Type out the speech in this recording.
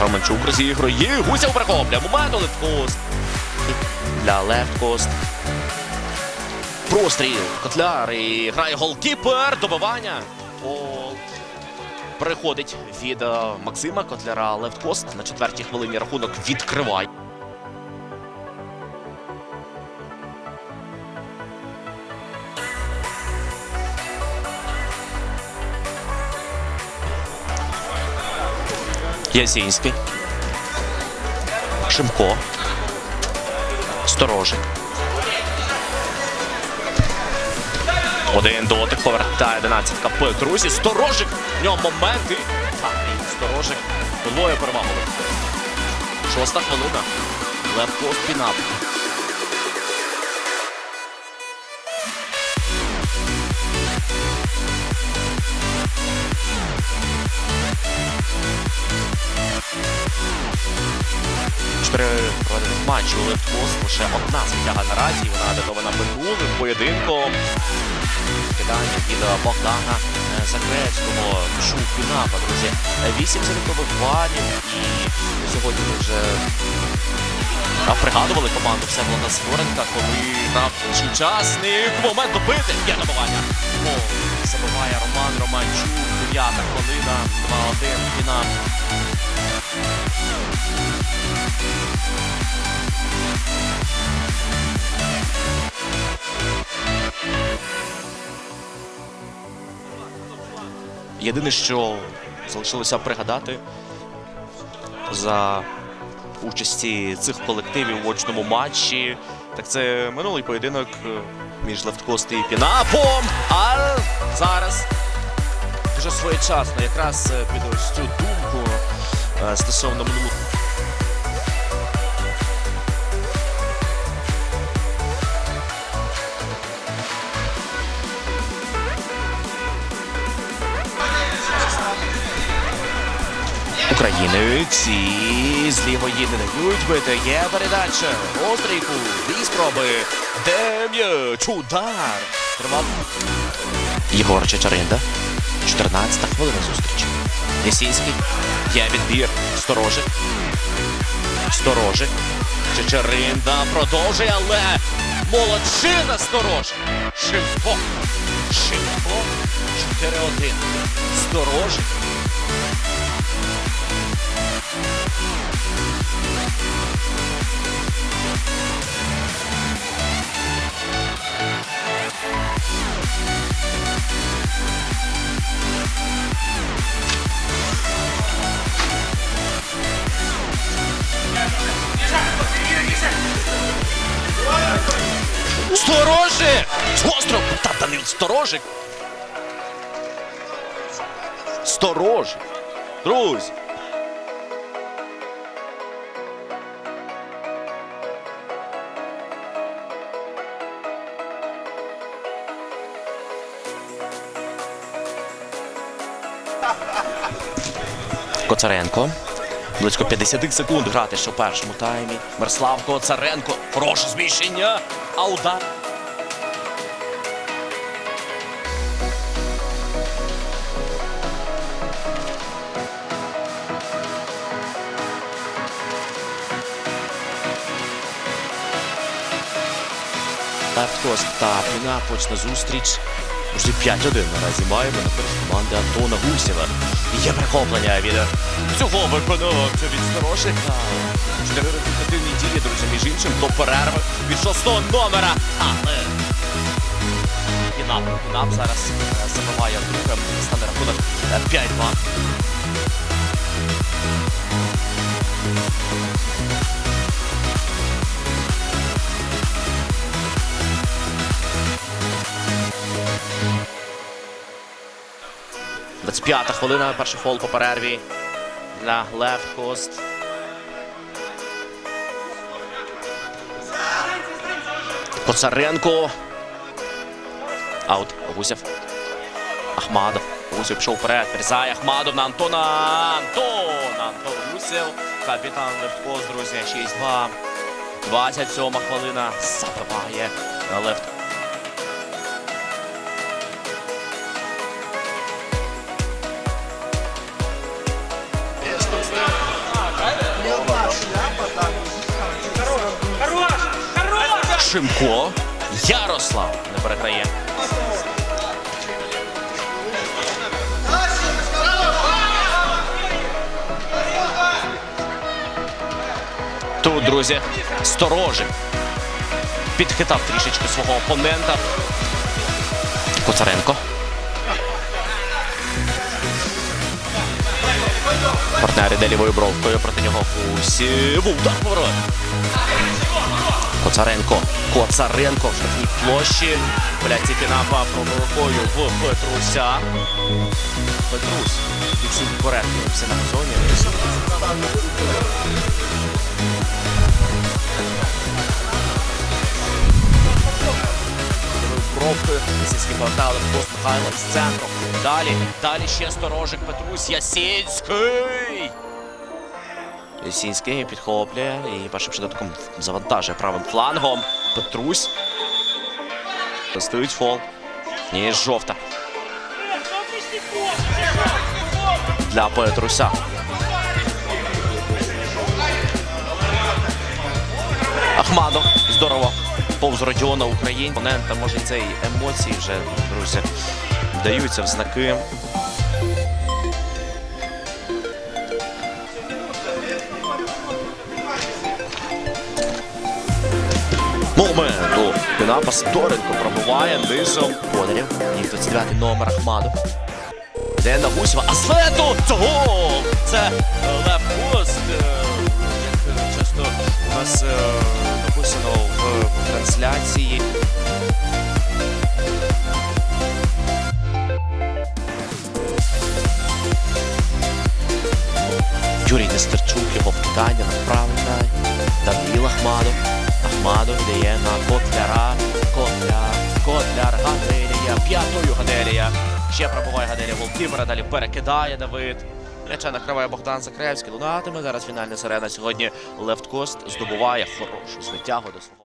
Романчук розігрує. Гусєв перехоплює. Для у левткост. Для левткост. Простріл. Котляр і грає голкіпер. Добивання. Гол. Приходить від е, Максима Котляра левткост. На четвертій хвилині рахунок відкриває. Ясінський. Шимко. Сторожик. Один дотик повертає 11 КП. Друзі, Сторожик. В ньому моменти. А, і Сторожик. Двоє перевагу. Шоста хвилина. Левко пінап. Чотири проведених у Левкост. Лише одна звитяга наразі. Вона датована минулим поєдинком. Кидання від Богдана е, Закрецького. Шук пінапа, друзі. Вісім залікових балів. І сьогодні ми вже а, пригадували команду Всеволода Сидоренка, коли грав учасник. Момент добити. Є добивання. Гол забиває Роман Романчук. Дев'ята хвилина. 2-1. Пінап. Єдине, що залишилося пригадати за участі цих колективів у очному матчі. Так це минулий поєдинок е, між Левткост і Пінапом. А зараз дуже своєчасно якраз е, під ось цю думку е, стосовно минулого. Українець і з лівої не дають бити. Передача. Острійку. Дві спроби. Дем'яч. Удар. Тримав. Єгор Чечаринда. 14 хвилина зустрічі. Лісінський. Є відбір. Сторожик. Сторожик. Чечаринда продовжує, але молодчина сторожик. Шимко. Шимко. 4-1. Сторожик. Сторожик! Остров! Та Данил Сторожик! Сторожик! Друзі! Коцаренко. Близько 50 секунд грати ще в першому таймі. Мирослав Коцаренко. Хороше зміщення. А удар. Левткост та Піна почне зустріч. Вже 5-1 наразі маємо на користь команди Антона Гусєва. І Є перехоплення від цього виконавця від Старошика. Чотири результативні дії, друзі, між іншим, до перерви від шостого номера. Але Пінап, Пінап зараз е, забиває вдруге, стане рахунок е, 5-2. – 25-та хвилина, перший фол по перерві для Left Coast. Коцаренко. Аут. Гусєв. Ахмадов. Гусєв пішов вперед. Врізає Ахмадов на Антона. Антон. Антон Гусєв. Капітан Coast, друзі. 6-2. 27 хвилина. Забиває Left Шимко. Ярослав не переграє. Тут, друзі, сторожик. Підхитав трішечки свого опонента. Коцаренко. Партнер іде лівою бровкою проти нього Фусів. Удар поворот. Коцаренко. Коцаренко в штрафній площі. Блядь, Пінапа правою рукою в Петруся. Петрус. Фіксує коректно все на газоні. Бровкою. Російський портал пост Михайло з центру. Далі, далі ще сторожик Петрусь Ясінський. Ясінський підхоплює і першим шедотком завантажує правим флангом. Петрусь. Стоїть фол. Ні, жовта. Для Петруся. Ахмадов. Здорово. Повз Родіона Україн. Опонента, може, це і емоції вже, друзі, даються в знаки. Моменту. Пінапас Торенко пробиває низом. Бондарів. І 29 номер Ахмаду. Де на Гусєва. А Свету! Це гол! Це Лев Кост. е, Як е, часто у нас е, написано в трансляції. Пробуває Далі перекидає Давид. М'яча накриває Богдан Закревський. Лунатиме зараз фінальна сирена. Сьогодні Левткост здобуває хорошу звитягу до свого.